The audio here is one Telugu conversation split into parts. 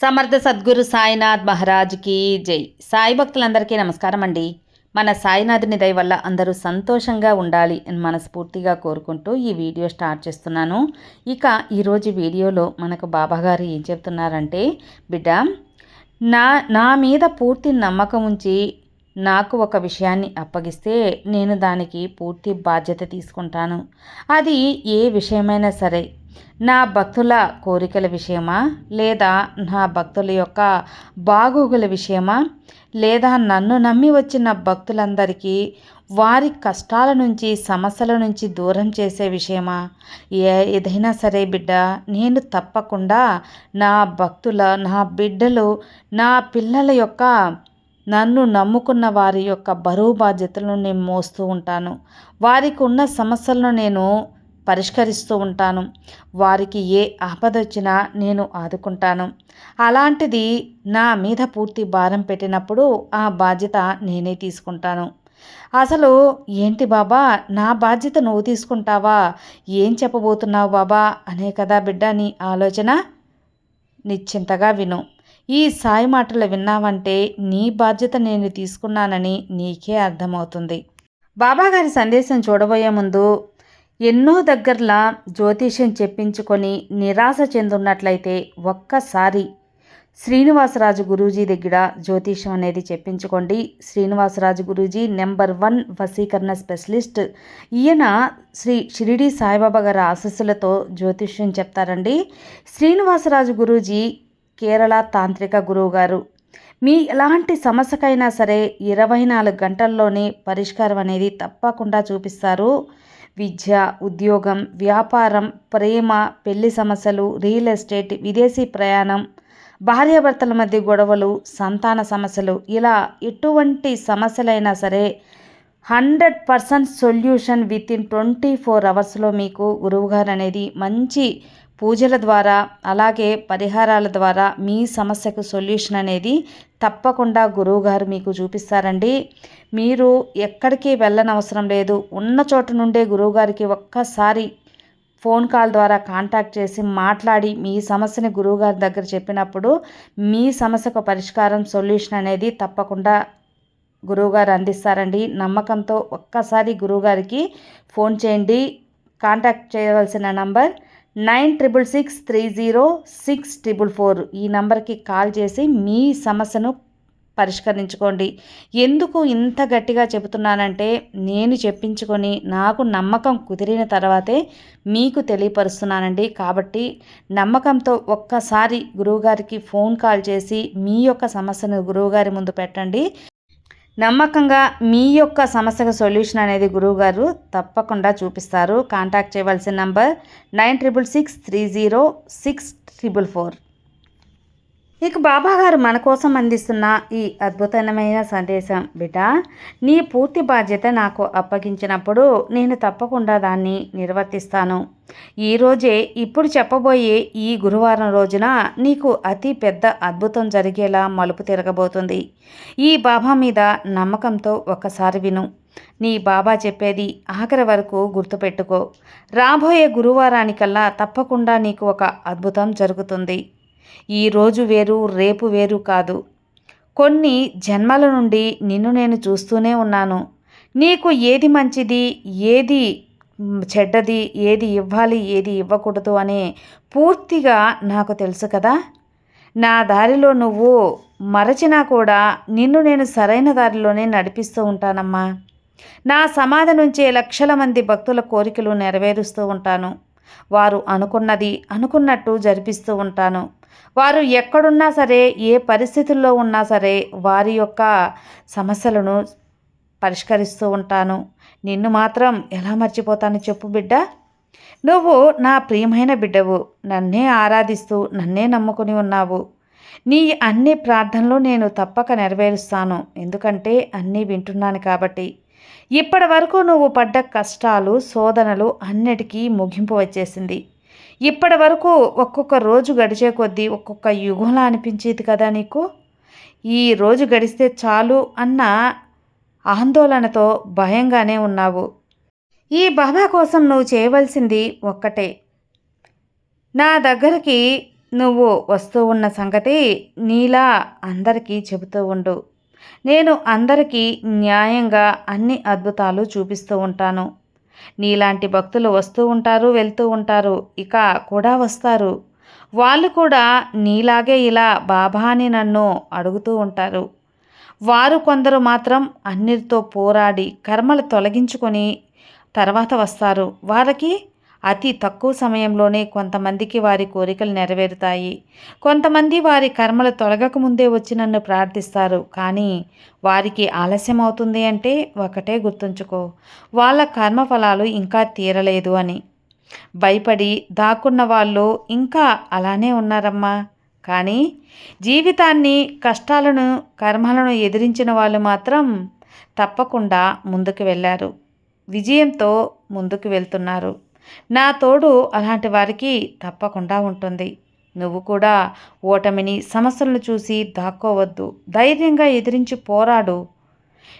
సమర్థ సద్గురు సాయినాథ్ మహారాజ్కి జై. సాయి భక్తులందరికీ నమస్కారం అండి. మన సాయినాథుని దయ వల్ల అందరూ సంతోషంగా ఉండాలి అని మనస్ఫూర్తిగా కోరుకుంటూ ఈ వీడియో స్టార్ట్ చేస్తున్నాను. ఇక ఈరోజు వీడియోలో మనకు బాబాగారు ఏం చెప్తున్నారంటే బిడ్డ నా నా మీద పూర్తి నమ్మకం ఉంచి నాకు ఒక విషయాన్ని అప్పగిస్తే నేను దానికి పూర్తి బాధ్యత తీసుకుంటాను. అది ఏ విషయమైనా సరే నా భక్తుల కోరికల విషయమా? లేదా నా భక్తుల యొక్క బాగోగుల విషయమా? లేదా నన్ను నమ్మి వచ్చిన భక్తులందరికీ వారి కష్టాల నుంచి సమస్యల నుంచి దూరం చేసే విషయమా? ఏ ఏదైనా సరే బిడ్డ నేను తప్పకుండా నా భక్తుల నా బిడ్డలు నా పిల్లల యొక్క నన్ను నమ్ముకున్న వారి యొక్క బరువు బాధ్యతలను నేను మోస్తూ ఉంటాను. వారికి ఉన్న సమస్యలను నేను పరిష్కరిస్తూ ఉంటాను. వారికి ఏ ఆపద వచ్చినా నేను ఆదుకుంటాను. అలాంటిది నా మీద పూర్తి భారం పెట్టినప్పుడు ఆ బాధ్యత నేనే తీసుకుంటాను. అసలు ఏంటి బాబా? నా బాధ్యత నువ్వు తీసుకుంటావా? ఏం చెప్పబోతున్నావు బాబా? అనే కదా బిడ్డ నీ ఆలోచన? నిశ్చింతగా విను. ఈ సాయి మాటలు విన్నావంటే నీ బాధ్యత నేను తీసుకున్నానని నీకే అర్థమవుతుంది. బాబాగారి సందేశం చూడబోయే ముందు ఎన్నో దగ్గరలా జ్యోతిష్యం చెప్పించుకొని నిరాశ చెందున్నట్లయితే ఒక్కసారి శ్రీనివాసరాజు గురూజీ దగ్గర జ్యోతిష్యం అనేది చెప్పించుకోండి. శ్రీనివాసరాజు గురూజీ నెంబర్ వన్ వసీకరణ స్పెషలిస్ట్. ఈయన శ్రీ షిరిడి సాయిబాబా గారి ఆశస్సులతో జ్యోతిష్యం చెప్తారండి. శ్రీనివాసరాజు గురూజీ కేరళ తాంత్రిక గురువు గారు. మీ ఎలాంటి సమస్యకైనా సరే ఇరవై నాలుగు గంటల్లోనే పరిష్కారం అనేది తప్పకుండా చూపిస్తారు. విద్య ఉద్యోగం వ్యాపారం ప్రేమ పెళ్ళి సమస్యలు రియల్ ఎస్టేట్ విదేశీ ప్రయాణం భార్యాభర్తల మధ్య గొడవలు సంతాన సమస్యలు. ఇలా ఎటువంటి సమస్యలైనా సరే hundred percent solution with in twenty four అవర్స్లో మీకు గురువుగారు అనేది మంచి పూజల ద్వారా అలాగే పరిహారాల ద్వారా మీ సమస్యకు సొల్యూషన్ అనేది తప్పకుండా గురువుగారు మీకు చూపిస్తారండి. మీరు ఎక్కడికి వెళ్ళనవసరం లేదు. ఉన్న చోట నుండే గురువుగారికి ఒక్కసారి ఫోన్ కాల్ ద్వారా కాంటాక్ట్ చేసి మాట్లాడి మీ సమస్యని గురువుగారి దగ్గర చెప్పినప్పుడు మీ సమస్యకు పరిష్కారం సొల్యూషన్ అనేది తప్పకుండా గురువుగారు అందిస్తారండి. నమ్మకంతో ఒక్కసారి గురువుగారికి ఫోన్ చేయండి. కాంటాక్ట్ చేయవలసిన number nine triple six three zero six triple four ఈ నంబర్కి కాల్ చేసి మీ సమస్యను పరిష్కరించుకోండి. ఎందుకు ఇంత గట్టిగా చెబుతున్నానంటే నేను చెప్పించుకొని నాకు నమ్మకం కుదిరిన తర్వాతే మీకు తెలియపరుస్తున్నానండి. కాబట్టి నమ్మకంతో ఒక్కసారి గురువుగారికి ఫోన్ కాల్ చేసి మీ యొక్క సమస్యను గురువుగారి ముందు పెట్టండి. నమ్మకంగా మీ యొక్క సమస్యకు సొల్యూషన్ అనేది గురువుగారు తప్పకుండా చూపిస్తారు. కాంటాక్ట్ చేయవలసిన number nine triple six three zero six triple four. ఇక బాబా గారు మన కోసం అందిస్తున్న ఈ అద్భుతమైన సందేశం బిడ్డ. నీ పూర్తి బాధ్యత నాకు అప్పగించినప్పుడు నేను తప్పకుండా దాన్ని నిర్వర్తిస్తాను. ఈరోజే ఇప్పుడు చెప్పబోయే ఈ గురువారం రోజున నీకు అతి పెద్ద అద్భుతం జరిగేలా మలుపు తిరగబోతుంది. ఈ బాబా మీద నమ్మకంతో ఒకసారి విను. నీ బాబా చెప్పేది ఆఖరి వరకు గుర్తుపెట్టుకో. రాబోయే గురువారానికల్లా తప్పకుండా నీకు ఒక అద్భుతం జరుగుతుంది. ఈరోజు వేరు రేపు వేరు కాదు. కొన్ని జన్మల నుండి నిన్ను నేను చూస్తూనే ఉన్నాను. నీకు ఏది మంచిది ఏది చెడ్డది ఏది ఇవ్వాలి ఏది ఇవ్వకూడదు అనే పూర్తిగా నాకు తెలుసు కదా. నా దారిలో నువ్వు మరచినా కూడా నిన్ను నేను సరైన దారిలోనే నడిపిస్తూ ఉంటానమ్మా. నా సమాధి నుంచే లక్షల మంది భక్తుల కోరికలు నెరవేరుస్తూ ఉంటాను. వారు అనుకున్నది అనుకున్నట్టు జరిపిస్తూ ఉంటాను. వారు ఎక్కడున్నా సరే ఏ పరిస్థితుల్లో ఉన్నా సరే వారి యొక్క సమస్యలను పరిష్కరిస్తూ ఉంటాను. నిన్ను మాత్రం ఎలా మర్చిపోతాను చెప్పు బిడ్డ. నువ్వు నా ప్రియమైన బిడ్డవు. నన్నే ఆరాధిస్తూ నన్నే నమ్ముకుని ఉన్నావు. నీ అన్ని ప్రార్థనలు నేను తప్పక నెరవేరుస్తాను. ఎందుకంటే అన్నీ వింటున్నాను కాబట్టి. ఇప్పటి వరకు నువ్వు పడ్డ కష్టాలు శోధనలు అన్నిటికీ ముగింపు వచ్చేసింది. ఇప్పటి వరకు ఒక్కొక్క రోజు గడిచే కొద్దీ ఒక్కొక్క యుగంలా అనిపించేది కదా నీకు? ఈ రోజు గడిస్తే చాలు అన్న ఆందోళనతో భయంగానే ఉన్నావు. ఈ బాబా కోసం నువ్వు చేయవలసింది ఒక్కటే. నా దగ్గరికి నువ్వు వస్తూ ఉన్న సంగతి నీలా అందరికీ చెబుతూ ఉండు. నేను అందరికీ న్యాయంగా అన్ని అద్భుతాలు చూపిస్తూ ఉంటాను. నీలాంటి భక్తులు వస్తూ ఉంటారు వెళ్తూ ఉంటారు ఇక కూడా వస్తారు. వాళ్ళు కూడా నీలాగే ఇలా బాబా అని నన్ను అడుగుతూ ఉంటారు. వారు కొందరు మాత్రం అన్నిటితో పోరాడి కర్మలు తొలగించుకొని తర్వాత వస్తారు. వారికి అతి తక్కువ సమయంలోనే కొంతమందికి వారి కోరికలు నెరవేరుతాయి. కొంతమంది వారి కర్మలు తొలగక ముందే వచ్చి నన్ను ప్రార్థిస్తారు. కానీ వారికి ఆలస్యం అవుతుంది అంటే ఒకటే గుర్తుంచుకో. వాళ్ళ కర్మఫలాలు ఇంకా తీరలేదు అని. భయపడి దాక్కున్న వాళ్ళు ఇంకా అలానే ఉన్నారమ్మా. కానీ జీవితాన్ని కష్టాలను కర్మలను ఎదిరించిన వాళ్ళు మాత్రం తప్పకుండా ముందుకు వెళ్ళారు విజయంతో ముందుకు వెళ్తున్నారు. నా తోడు అలాంటి వారికి తప్పకుండా ఉంటుంది. నువ్వు కూడా ఓటమిని సమస్యలను చూసి దాక్కోవద్దు. ధైర్యంగా ఎదిరించి పోరాడు.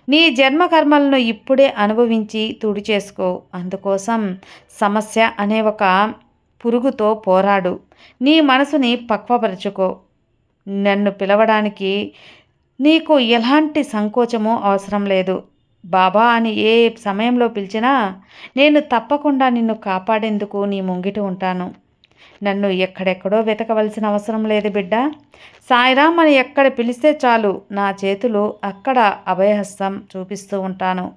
నీ జన్మ కర్మలను ఇప్పుడే అనుభవించి తుడి చేసుకో. అందుకోసం సమస్య అనే ఒక పురుగుతో పోరాడు. నీ మనసుని పక్వపరచుకో. నన్ను పిలవడానికి నీకు ఎలాంటి సంకోచము అవసరం లేదు. బాబా అని ఏ సమయంలో పిలిచినా నేను తప్పకుండా నిన్ను కాపాడేందుకు నీ ముంగిటి ఉంటాను. నన్ను ఎక్కడెక్కడో వెతకవలసిన అవసరం లేదు బిడ్డ. సాయిరామ్ అని ఎక్కడ పిలిస్తే చాలు నా చేతులు అక్కడ అభయహస్తం చూపిస్తూ ఉంటాను.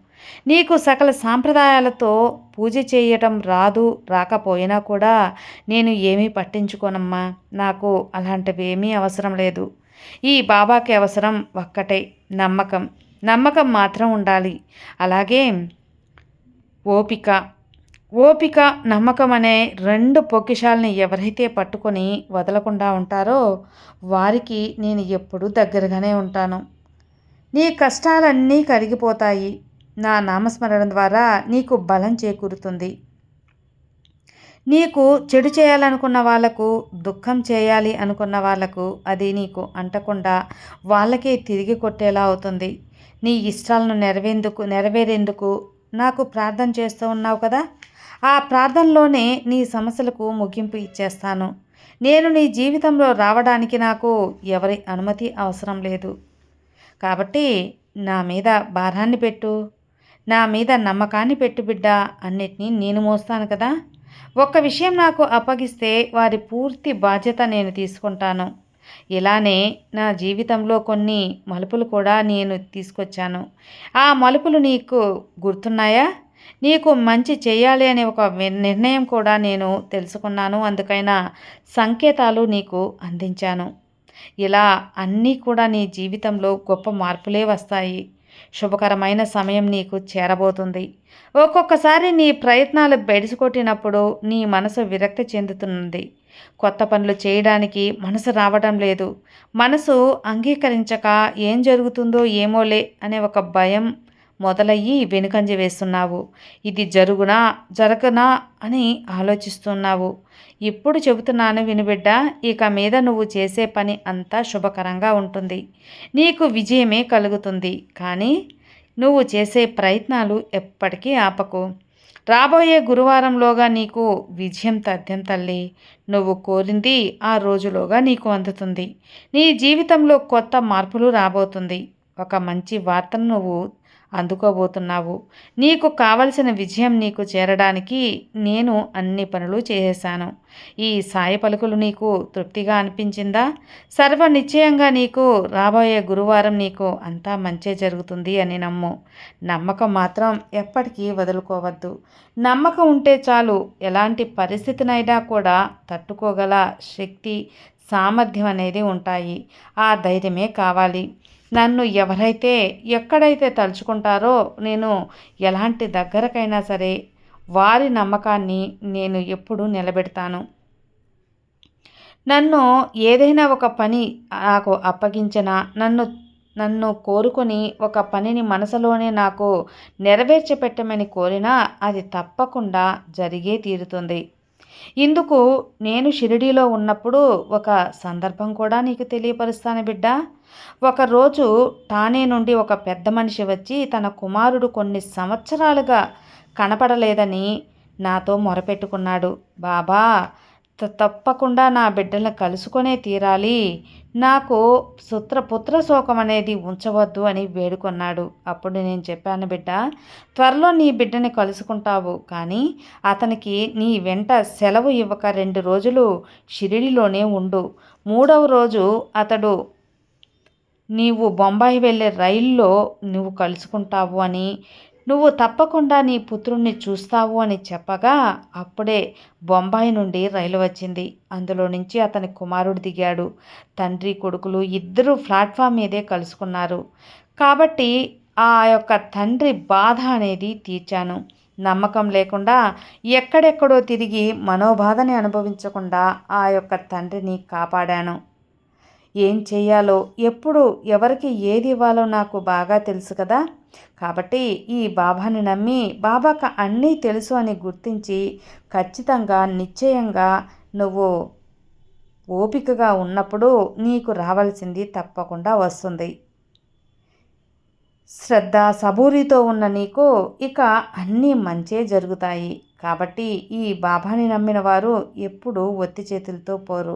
నీకు సకల సాంప్రదాయాలతో పూజ చేయటం రాదు రాకపోయినా కూడా నేను ఏమీ పట్టించుకోనమ్మా. నాకు అలాంటివి ఏమీ అవసరం లేదు. ఈ బాబాకి అవసరం ఒక్కటే నమ్మకం. నమ్మకం మాత్రం ఉండాలి. అలాగే ఓపిక. ఓపిక నమ్మకం అనే రెండు పొక్కిషాలని ఎవరైతే పట్టుకొని వదలకుండా ఉంటారో వారికి నేను ఎప్పుడూ దగ్గరగానే ఉంటాను. నీ కష్టాలన్నీ కరిగిపోతాయి. నా నామస్మరణ ద్వారా నీకు బలం చేకూరుతుంది. నీకు చెడు చేయాలనుకున్న వాళ్ళకు దుఃఖం చేయాలి అనుకున్న వాళ్ళకు అది నీకు అంటకుండా వాళ్ళకే తిరిగి కొట్టేలా అవుతుంది. నీ ఇష్టాలను నెరవేందుకు నెరవేరేందుకు నాకు ప్రార్థన చేస్తూ ఉన్నావు కదా? ఆ ప్రార్థనలోనే నీ సమస్యలకు ముగింపు ఇచ్చేస్తాను. నేను నీ జీవితంలో రావడానికి నాకు ఎవరి అనుమతి అవసరం లేదు. కాబట్టి నా మీద భారాన్ని పెట్టు. నా మీద నమ్మకాన్ని పెట్టు బిడ్డ అన్నిటినీ నేను మోస్తాను కదా? ఒక్క విషయం నాకు అప్పగిస్తే వారి పూర్తి బాధ్యత నేను తీసుకుంటాను. ఇలానే నా జీవితంలో కొన్ని మలుపులు కూడా నేను తీసుకొచ్చాను. ఆ మలుపులు నీకు గుర్తున్నాయా? నీకు మంచి చేయాలి అనే ఒక నిర్ణయం కూడా నేను తెలుసుకున్నాను. అందుకైనా సంకేతాలు నీకు అందించాను. ఇలా అన్నీ కూడా నీ జీవితంలో గొప్ప మార్పులే వస్తాయి. శుభకరమైన సమయం నీకు చేరబోతుంది. ఒక్కొక్కసారి నీ ప్రయత్నాలు బెడిసికొట్టినప్పుడు నీ మనసు విరక్తి చెందుతున్నది కొత్త పనులు చేయడానికి మనసు రావడం లేదు. మనసు అంగీకరించక ఏం జరుగుతుందో ఏమోలే అనే ఒక భయం మొదలయ్యి వెనుకంజ వేస్తున్నావు. ఇది జరుగునా జరగనా అని ఆలోచిస్తున్నావు. ఇప్పుడు చెబుతున్నాను వినుబిడ్డ ఇక మీద నువ్వు చేసే పని అంతా శుభకరంగా ఉంటుంది. నీకు విజయమే కలుగుతుంది. కానీ నువ్వు చేసే ప్రయత్నాలు ఎప్పటికీ ఆపకు. రాబోయే గురువారంలోగా నీకు విజయం తథ్యం తల్లి. నువ్వు కోరింది ఆ రోజులోగా నీకు అందుతుంది. నీ జీవితంలో కొత్త మార్పులు రాబోతుంది. ఒక మంచి వార్తను నువ్వు అందుకోబోతున్నావు. నీకు కావలసిన విజయం నీకు చేరడానికి నేను అన్ని పనులు చేశాను ఈ సాయి పలుకులు నీకు తృప్తిగా అనిపించిందా? సర్వ నిశ్చయంగా నీకు రాబోయే గురువారం నీకు అంతా మంచే జరుగుతుంది అని నమ్ము. నమ్మకం మాత్రం ఎప్పటికీ వదులుకోవద్దు. నమ్మకం ఉంటే చాలు ఎలాంటి పరిస్థితినైనా కూడా తట్టుకోగల శక్తి సామర్థ్యం అనేది ఉంటాయి. ఆ ధైర్యమే కావాలి. నన్ను ఎవరైతే ఎక్కడైతే తలుచుకుంటారో నేను ఎలాంటి దగ్గరకైనా సరే వారి నమ్మకాన్ని నేను ఎప్పుడూ నిలబెడతాను. నన్ను ఏదైనా ఒక పని నాకు అప్పగించిన నన్ను నన్ను కోరుకొని ఒక పనిని మనసులోనే నాకు నెరవేర్చిపెట్టమని కోరినా అది తప్పకుండా జరిగే తీరుతుంది. ఇందుకు నేను షిరిడీలో ఉన్నప్పుడు ఒక సందర్భం కూడా నీకు తెలియపరుస్తాను బిడ్డ. ఒకరోజు ఠానే నుండి ఒక పెద్ద మనిషి వచ్చి తన కుమారుడు కొన్ని సంవత్సరాలుగా కనపడలేదని నాతో మొరపెట్టుకున్నాడు. బాబా త- తప్పకుండా నా బిడ్డలను కలుసుకొనే తీరాలి. నాకు సుత్ర పుత్ర శోకం అనేది ఉంచవద్దు అని వేడుకొన్నాడు. అప్పుడు నేను చెప్పాను బిడ్డ త్వరలో నీ బిడ్డని కలుసుకుంటావు. కానీ అతనికి నీ వెంట సెలవు ఇవ్వక రెండు రోజులు షిరిడిలోనే ఉండు. మూడవ రోజు అతడు నీవు బొంబాయి వెళ్ళే రైల్లో నువ్వు కలుసుకుంటావు అని నువ్వు తప్పకుండా నీ పుత్రుణ్ణి చూస్తావు అని చెప్పగా అప్పుడే బొంబాయి నుండి రైలు వచ్చింది. అందులో నుంచి అతని కుమారుడు దిగాడు. తండ్రి కొడుకులు ఇద్దరు ప్లాట్ఫామ్ మీదే కలుసుకున్నారు. కాబట్టి ఆ యొక్క తండ్రి బాధ అనేది తీర్చాను. నమ్మకం లేకుండా ఎక్కడెక్కడో తిరిగి మనోబాధని అనుభవించకుండా ఆ యొక్క తండ్రిని కాపాడాను. ఏం చేయాలో ఎప్పుడు ఎవరికి ఏది ఇవ్వాలో నాకు బాగా తెలుసు కదా. కాబట్టి ఈ బాబాని నమ్మి బాబాకు అన్నీ తెలుసు అని గుర్తించి ఖచ్చితంగా నిశ్చయంగా నువ్వు ఓపికగా ఉన్నప్పుడు నీకు రావాల్సింది తప్పకుండా వస్తుంది. శ్రద్ధ సబూరితో ఉన్న నీకు ఇక అన్నీ మంచే జరుగుతాయి. కాబట్టి ఈ బాబాని నమ్మిన వారు ఎప్పుడూ ఒత్తి చేతులతో పోరు.